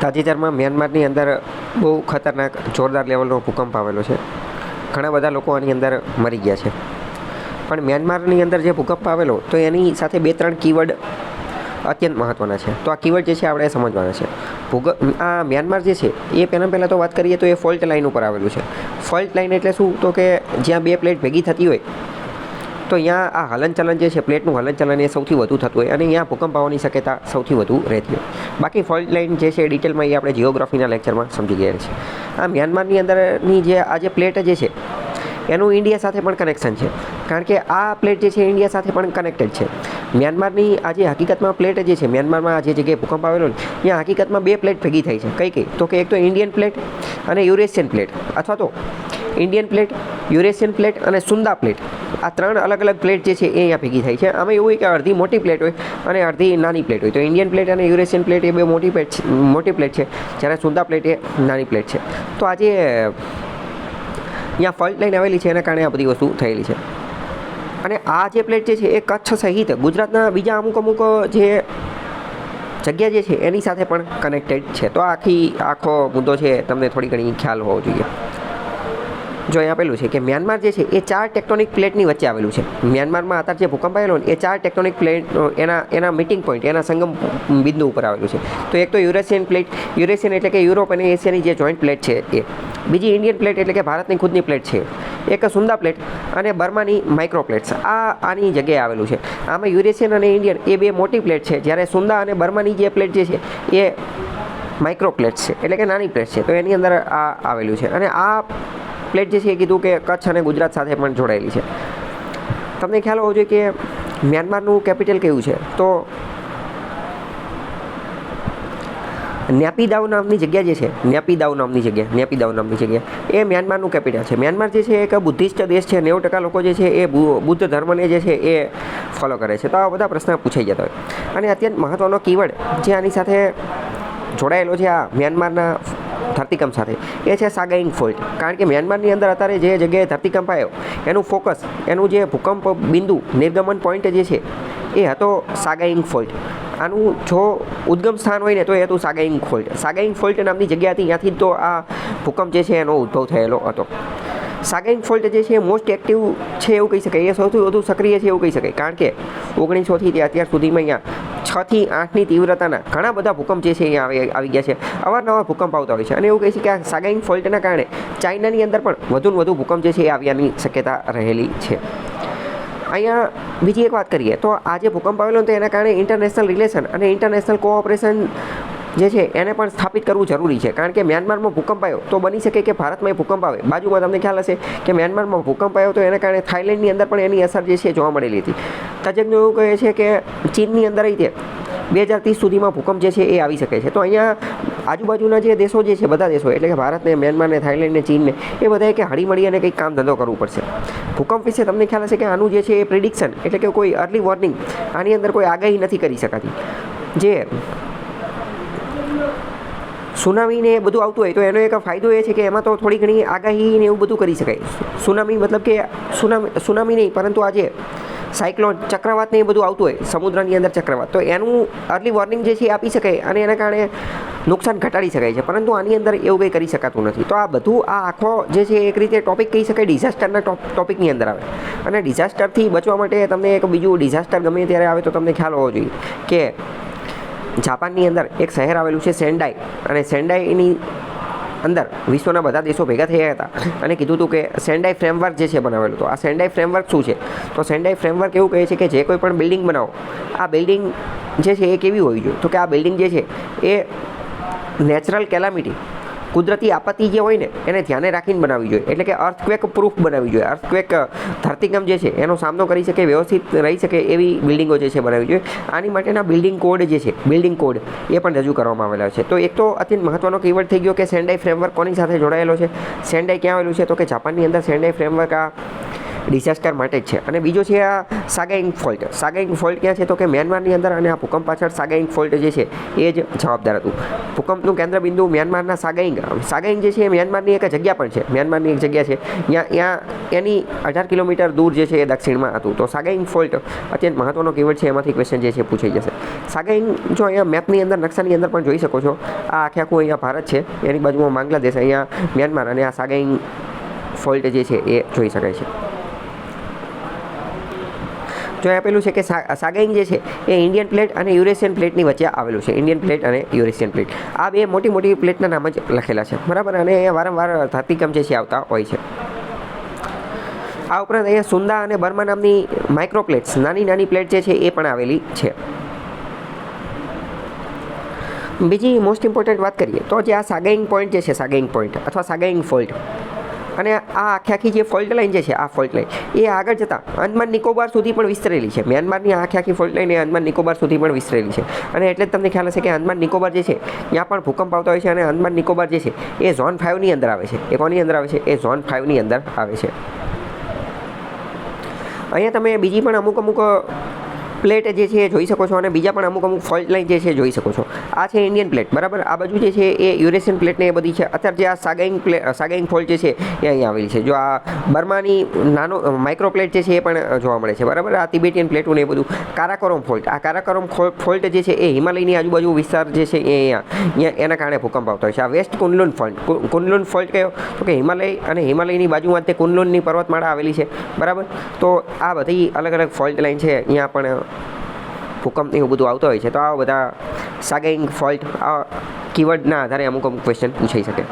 તાજેતરમાં મ્યાનમારની અંદર બહુ ખતરનાક જોરદાર લેવલનો ભૂકંપ આવેલો છે. ઘણા બધા લોકો આની અંદર મરી ગયા છે. પણ મ્યાનમારની અંદર જે ભૂકંપ આવેલો, તો એની સાથે બે ત્રણ કીવર્ડ અત્યંત મહત્ત્વના છે. તો આ કીવર્ડ જે છે, આપણે સમજવાના છે. ભૂગ, આ મ્યાનમાર જે છે, એ પહેલાં પહેલાં તો વાત કરીએ તો એ ફોલ્ટ લાઇન ઉપર આવેલું છે. ફોલ્ટ લાઇન એટલે શું? તો કે જ્યાં બે પ્લેટ ભેગી થતી હોય તો અહીંયા આ હલનચલન જે છે, પ્લેટનું હલનચલન એ સૌથી વધુ થતું હોય અને અહીંયા ભૂકંપ આવવાની શક્યતા સૌથી વધુ રહેતી હોય. બાકી ફોલ્ટ લાઇન જે છે ડિટેલમાં એ આપણે જિયોગ્રાફીના લેક્ચરમાં સમજી ગયા છે આ મ્યાનમારની અંદરની જે, આ જે પ્લેટ જે છે, એનું ઇન્ડિયા સાથે પણ કનેક્શન છે. કારણ કે આ પ્લેટ જે છે ઇન્ડિયા સાથે પણ કનેક્ટેડ છે. મ્યાનમારની આ જે હકીકતમાં પ્લેટ જે છે મ્યાનમારમાં જે જગ્યાએ ભૂકંપ આવેલો ને ત્યાં હકીકતમાં બે પ્લેટ ભેગી થઈ છે. કઈ કઈ? તો કે એક તો ઇન્ડિયન પ્લેટ અને યુરેશિયન પ્લેટ અથવા તો ઇન્ડિયન પ્લેટ યુરેશિયન પ્લેટ અને સુંદા પ્લેટ આ ત્રણ અલગ અલગ પ્લેટ જે છે એ અહીંયા ભેગી થાય છે. આમાં એવું હોય કે અડધી મોટી પ્લેટ હોય અને અડધી નાની પ્લેટ હોય. તો ઇન્ડિયન પ્લેટ અને યુરેશિયન પ્લેટ એ બે મોટી પ્લેટ મોટી પ્લેટ છે. જ્યારે સુંદા પ્લેટ એ નાની પ્લેટ છે. તો આજે અહીંયા ફોલ્ટ લાઈન આવેલી છે, એના કારણે આ બધી વસ્તુ થયેલી છે. અને આ જે પ્લેટ જે છે એ કચ્છ સહિત ગુજરાતના બીજા અમુક અમુક જે જગ્યા જે છે, એની સાથે પણ કનેક્ટેડ છે. તો આખી, આખો મુદ્દો છે, તમને થોડી ઘણી ખ્યાલ હોવો જોઈએ. જો અહીં આપેલું છે કે મ્યાનમાર જે છે એ ચાર ટેક્ટોનિક પ્લેટની વચ્ચે આવેલું છે. મ્યાનમારમાં અત્યારે જે ભૂકંપ આવેલો એ ચાર ટેક્ટોનિક પ્લેટ એના એના મીટિંગ પોઈન્ટ એના સંગમ બિંદુ ઉપર આવેલું છે. તો એક તો યુરેશિયન પ્લેટ યુરેશિયન એટલે કે યુરોપ અને એશિયાની જે જોઈન્ટ પ્લેટ છે એ. બીજી ઇન્ડિયન પ્લેટ એટલે કે ભારતની ખુદની પ્લેટ છે. એક સુંદા પ્લેટ અને બર્માની માઇક્રો પ્લેટ્સ આ આની જગ્યાએ આવેલું છે. આમાં યુરેશિયન અને ઇન્ડિયન એ બે મોટી પ્લેટ છે. જ્યારે સુંદા અને બર્માની જે પ્લેટ જે છે એ માઇક્રો પ્લેટ્સ છે. એટલે કે નાની પ્લેટ છે. તો એની અંદર આ આવેલું છે. અને આ પ્લેટ જે છે એ કીધું કે કચ્છ અને ગુજરાત સાથે પણ જોડાયેલી છે. તમને ખ્યાલ હોવો જોઈએ કે મ્યાનમારનું કેપિટલ કયું છે? તો ન્યાપીદાવ નામની જગ્યા જે છે ન્યાપીદાવ નામની જગ્યા ન્યાપીદાવ નામની જગ્યા, એ મ્યાનમારનું કેપિટલ છે. મ્યાનમાર જે છે એક બુદ્ધિસ્ટ દેશ છે, નેવું ટકા લોકો જે છે એ બુદ્ધ ધર્મને જે છે એ ફોલો કરે છે. તો આ બધા પ્રશ્ન પૂછાઈ જતા હોય. અને અત્યંત મહત્ત્વનો કીવર્ડ જે આની સાથે જોડાયેલો છે આ મ્યાનમારના ધરતીકંપ સાથે. એ છે સાગાઈંગ ફોલ્ટ. કારણ કે મ્યાનમારની અંદર અત્યારે જે જગ્યાએ ધરતીકંપ આવ્યો, એનું ફોકસ, એનું જે ભૂકંપ બિંદુ, નિર્ગમન પોઈન્ટ જે છે, એ હતો સાગાઈંગ ફોલ્ટ. આનું જો ઉદ્ગમ સ્થાન હોય ને, તો એ હતું સાગાઈંગ ફોલ્ટ. સાગાઈંગ ફોલ્ટ નામની જગ્યા હતી ત્યાંથી તો આ ભૂકંપ જે છે, એનો ઉદ્ભવ થયેલો હતો. સાગાઈંગ ફોલ્ટ જે છે મોસ્ટ એક્ટિવ છે એવું કહી શકાય. એ સૌથી વધુ સક્રિય છે એવું કહી શકાય. કારણ કે ઓગણીસોથી તે અત્યાર સુધીમાં અહીંયા છથી આઠની તીવ્રતાના ઘણા બધા ભૂકંપ જે છે એ આવી ગયા છે. અવારનવાર ભૂકંપ આવતા હોય છે. અને એવું કહે છે કે આ સાગાઈંગ ફોલ્ટના કારણે ચાઇનાની અંદર પણ વધુ વધુ ભૂકંપ જે છે એ આવ્યાની શક્યતા રહેલી છે. અહીંયા બીજી એક વાત કરીએ તો આજે ભૂકંપ આવેલો તો એના કારણે ઇન્ટરનેશનલ રિલેશન અને ઇન્ટરનેશનલ કોઓપરેશન જે છે, એને પણ સ્થાપિત કરવું જરૂરી છે. કારણ કે મ્યાનમારમાં ભૂકંપ આવ્યો તો બની શકે કે ભારતમાં એ ભૂકંપ આવે. બાજુમાં તમને ખ્યાલ હશે કે મ્યાનમારમાં ભૂકંપ આવ્યો તો એના કારણે થાઇલેન્ડની અંદર પણ એની અસર જે છે, જોવા મળેલી હતી. તજજ્ઞો એવું કહે છે કે ચીનની અંદર રીતે બે હજાર ત્રીસ સુધીમાં ભૂકંપ જે છે, એ આવી શકે છે. તો અહીંયા આજુબાજુના જે દેશો જે છે, બધા દેશો, એટલે કે ભારતને, મ્યાનમારને, થાઇલેન્ડને, ચીનને, એ બધાએ કે હળીમળી અને કંઈક કામ ધંધો કરવું પડશે. ભૂકંપ વિશે તમને ખ્યાલ હશે કે આનું જે છે, એ પ્રિડિક્શન એટલે કે કોઈ અર્લી વોર્નિંગ આની અંદર કોઈ આગાહી નથી કરી શકાતી. જે સુનામી ને એ બધું આવતું હોય તો એનો એક ફાયદો એ છે કે એમાં તો થોડી ઘણી આગાહી ને એવું બધું કરી શકાય. સુનામી મતલબ કે સુનામી સુનામી નહીં, પરંતુ આજે સાયક્લોન ચક્રવાત ને એ બધું આવતું હોય, સમુદ્રની અંદર ચક્રવાત, તો એનું અર્લી વોર્નિંગ જે છે એ આપી શકાય અને એના કારણે નુકસાન ઘટાડી શકાય છે, પરંતુ આની અંદર એવું કંઈ કરી શકાતું નથી. તો આ બધું, આ આખો જે છે એક રીતે ટોપિક કહી શકાય ડિઝાસ્ટરના ટોપિકની અંદર આવે. અને ડિઝાસ્ટરથી બચવા માટે તમને એક બીજું ડિઝાસ્ટર ગમે ત્યારે આવે તો તમને ખ્યાલ હોવો જોઈએ કે જાપાનની અંદર એક શહેર આવેલું છે સેન્ડાઈ. અને સેન્ડાઈની અંદર વિશ્વના બધા દેશો ભેગા થયા હતા. અને કીધું હતું કે સેન્ડાઈ ફ્રેમવર્ક જે છે બનાવેલું. તો આ સેન્ડાઈ ફ્રેમવર્ક શું છે? તો સેન્ડાઈ ફ્રેમવર્ક એવું કહે છે કે જે કોઈ પણ બિલ્ડિંગ બનાવો, આ બિલ્ડિંગ જે છે એ કેવી હોવી જોઈએ? તો કે આ બિલ્ડિંગ જે છે એ નેચરલ કેલામિટી કુદરતી આપત્તિ જે હોય ને, એને ધ્યાને રાખીને બનાવવી જોઈએ. એટલે કે અર્થક્વેક પ્રૂફ બનાવવી જોઈએ. અર્થક્વેક ધરતીકંપ જે છે, એનો સામનો કરી શકે, વ્યવસ્થિત રહી શકે એવી બિલ્ડિંગો જે છે બનાવવી જોઈએ. આની માટેના બિલ્ડિંગ કોડ જે છે બિલ્ડિંગ કોડ એ પણ રજૂ કરવામાં આવેલા છે. તો એક તો અત્યંત મહત્વનો કીવર્ડ થઈ ગયો કે સેન્ડાઈ ફ્રેમવર્ક કોની સાથે જોડાયેલો છે? સેન્ડાઈ ક્યાં આવેલું છે? તો કે જાપાનની અંદર સેન્ડાઈ ફ્રેમવર્ક આ ડિઝાસ્ટર માટે જ છે. અને બીજો છે આ સાગાઈંગ ફોલ્ટ સાગાઈંગ ફોલ્ટ ક્યાં છે? તો કે મ્યાનમારની અંદર અને આ ભૂકંપ પાછળ સાગાઈંગ ફોલ્ટ જે છે, એ જ જવાબદાર હતું. ભૂકંપનું કેન્દ્રબિંદુ મ્યાનમારના સાગાઈંગ સાગાઈંગ જે છે, એ મ્યાનમારની એક જગ્યા પણ છે. મ્યાનમારની એક જગ્યા છે. ત્યાં ત્યાં એની અઢાર કિલોમીટર દૂર જે છે, એ દક્ષિણમાં હતું. તો સાગાઈંગ ફોલ્ટ અત્યંત મહત્વનો કીવર્ડ છે. એમાંથી ક્વેશ્ચન જે છે પૂછાઈ જશે. સાગાઈંગ જો અહીંયા મેપની અંદર, નકશાની અંદર પણ જોઈ શકો છો, આ આખે આખું અહીંયા ભારત છે. એની બાજુમાં બાંગ્લાદેશ, અહીંયા મ્યાનમાર અને આ સાગાઈંગ ફોલ્ટ જે છે, એ જોઈ શકાય છે. જો આપેલું છે કે સાગાઈંગ જે છે એ ઇન્ડિયન પ્લેટ અને યુરેશિયન પ્લેટની વચ્ચે આવેલું છે. ઇન્ડિયન પ્લેટ અને યુરેશિયન પ્લેટ. આ બે મોટી મોટી પ્લેટના નામ જ લખેલા છે. બરાબર? અને એ વારંવાર ધરતીકંપ જે છે આવતા હોય છે. આ ઉપરાંત અહીંયા સુંદા અને બર્મા નામની માઇક્રો પ્લેટ્સ નાની નાની પ્લેટ જે છે એ પણ આવેલી છે. બીજી મોસ્ટ ઇમ્પોર્ટન્ટ વાત કરીએ તો જે આ સાગાઈંગ પોઈન્ટ જે છે સાગાઈંગ પોઈન્ટ અથવા સાગાઈંગ ફોલ્ટ અને આ આખી આખી જે ફોલ્ટ લાઈન જે છે, આ ફોલ્ટ લાઈન એ આગળ જતાં અંદમાન નિકોબાર સુધી પણ વિસ્તરેલી છે. મ્યાનમારની આખી આખી ફોલ્ટ લાઈન એ અંદમાન નિકોબાર સુધી પણ વિસ્તરેલી છે. અને એટલે જ તમને ખ્યાલ હશે કે અંદમાન નિકોબાર જે છે, ત્યાં પણ ભૂકંપ આવતા હોય છે અને અંદમાન નિકોબાર જે છે, એ ઝોન ફાઇવની અંદર આવે છે. એ કોની અંદર આવે છે? એ ઝોન ફાઇવની અંદર આવે છે. અહીંયા તમે બીજી પણ અમુક અમુક પ્લેટ જે છે એ જોઈ શકો છો અને બીજા પણ અમુક અમુક ફોલ્ટ લાઈન જે છે જોઈ શકો છો. આ છે ઇન્ડિયન પ્લેટ બરાબર? આ બાજુ જે છે એ યુરેશિયન પ્લેટને એ બધી છે. અત્યારે જે આ સાગાઈંગ પ્લે સાગાઈંગ ફોલ્ટ જે છે એ અહીંયા આવેલી છે. જો આ બર્માની નાનો માઇક્રો પ્લેટ જે છે એ પણ જોવા મળે છે, બરાબર? આ તિબેટિયન પ્લેટોને એ બધું. કારાકોરમ ફોલ્ટ આ કારાકોરમ ફોલ્ટ જે છે એ હિમાલયની આજુબાજુ વિસ્તાર જે છે એ અહીંયા એના કારણે ભૂકંપ આવતો હોય છે. આ west Kunlun fault Kunlun fault કયો? તો કે હિમાલય અને હિમાલયની બાજુમાં તે કુનલુનની પર્વતમાળા આવેલી છે, બરાબર? તો આ બધી અલગ અલગ ફોલ્ટ લાઈન છે. અહીંયા પણ ભૂકંપ એવું બધું આવતો હોય છે, તો આ બધા સાગેઇંગ ફોલ્ટ આ કીવર્ડના આધારે અમુક અમુક ક્વેશ્ચન પૂછાઈ શકે.